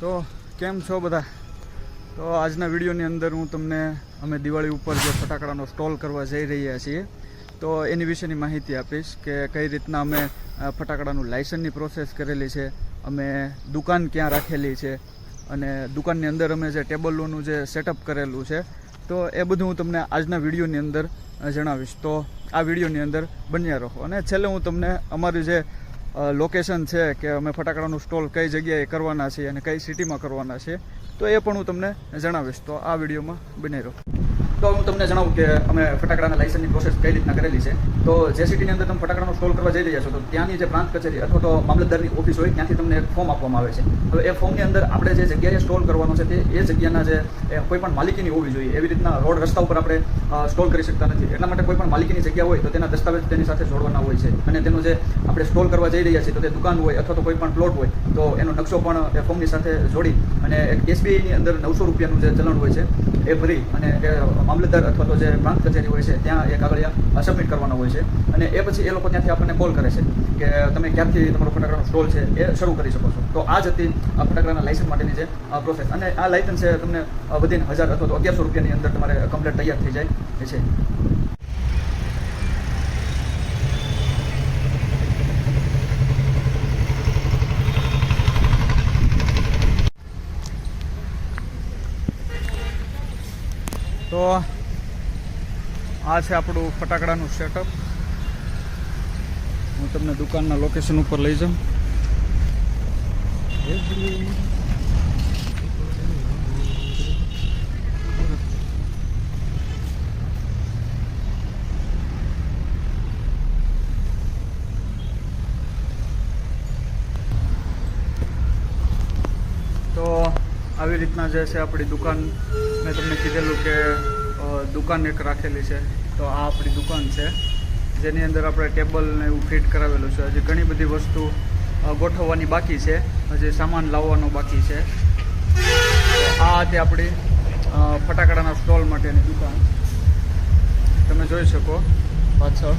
તો કેમ છો બધા? તો આજના વિડીયોની અંદર હું તમને અમે દિવાળી ઉપર જે ફટાકડાનો સ્ટોલ કરવા જઈ રહ્યા છીએ, તો એની વિશેની માહિતી આપીશ કે કઈ રીતના અમે ફટાકડાનું લાયસન્સની પ્રોસેસ કરેલી છે, અમે દુકાન ક્યાં રાખેલી છે, અને દુકાનની અંદર અમે જે ટેબલોનું જે સેટઅપ કરેલું છે, તો એ બધું હું તમને આજના વિડીયોની અંદર જણાવીશ. તો આ વિડીયોની અંદર બન્યા રહો. અને છેલ્લે હું તમને અમારી જે લોકેશન છે કે અમે ફટાકડાનું સ્ટોલ કઈ જગ્યાએ કરવાના છીએ અને કઈ સિટીમાં કરવાના છે, તો એ પણ હું તમને જણાવીશ. તો આ વિડીયોમાં બની રહો. તો હું તમને જણાવું કે અમે ફટાકડાના લાઇસન્સની પ્રોસેસ કઈ રીતના કરેલી છે. તો જે સિટીની અંદર તમે ફટાકડાનો સ્ટોલ કરવા જઈ રહ્યા છો, તો ત્યાંની જે પ્રાંત કચેરી અથવા તો મામલતદારની ઓફિસ હોય, ત્યાંથી તમને એક ફોર્મ આપવામાં આવે છે. હવે એ ફોર્મની અંદર આપણે જે જગ્યાએ સ્ટોલ કરવાનો છે, તે એ જગ્યાના જે કોઈ પણ માલિકીની હોવી જોઈએ. એવી રીતના રોડ રસ્તા ઉપર આપણે સ્ટોલ કરી શકતા નથી. એટલા માટે કોઈ પણ માલિકીની જગ્યા હોય, તો તેના દસ્તાવેજ તેની સાથે જોડવાના હોય છે. અને તેનો જે આપણે સ્ટોલ કરવા જઈ રહ્યા છીએ, તો તે દુકાન હોય અથવા તો કોઈ પણ પ્લોટ હોય, તો એનો નકશો પણ એ ફોર્મની સાથે જોડી અને એક એસબીઆઈની અંદર નવસો રૂપિયાનું જે ચલણ હોય છે, એ ભરી અને મામલતદાર અથવા તો જે પ્રાંત કચેરી હોય છે, ત્યાં એ કાગળિયા સબમિટ કરવાનો હોય છે. અને એ પછી એ લોકો ત્યાંથી આપણને કોલ કરે છે કે તમે ક્યારથી તમારો ફટાકડાનો સ્ટોલ છે એ શરૂ કરી શકો છો. તો આ જ હતી ફટાકડાના લાઇસન્સ માટેની જે પ્રોસેસ અને આ લાઇસન્સ છે તમને વધીને હજાર અથવા તો અગિયારસો રૂપિયાની અંદર તમારે કમ્પ્લેટ તૈયાર થઈ જાય છે. તો આ છે આપણું ફટાકડાનું સેટઅપ હું તમને દુકાનના લોકેશન ઉપર લઈ જાઉં તો આવી રીતના જે છે આપણી દુકાન, મેં તમને કીધેલું કે દુકાન એક રાખેલી છે. તો આ આપણી દુકાન છે. જેની અંદર આપણે ટેબલ ને એવું ફિટ કરાવેલું છે. હજી ઘણી બધી વસ્તુ ગોઠવવાની બાકી છે. હજી સામાન લાવવાનો બાકી છે. આ હતી આપણી ફટાકડાના સ્ટોલ માટેની દુકાન. તમે જોઈ શકો પાછળ.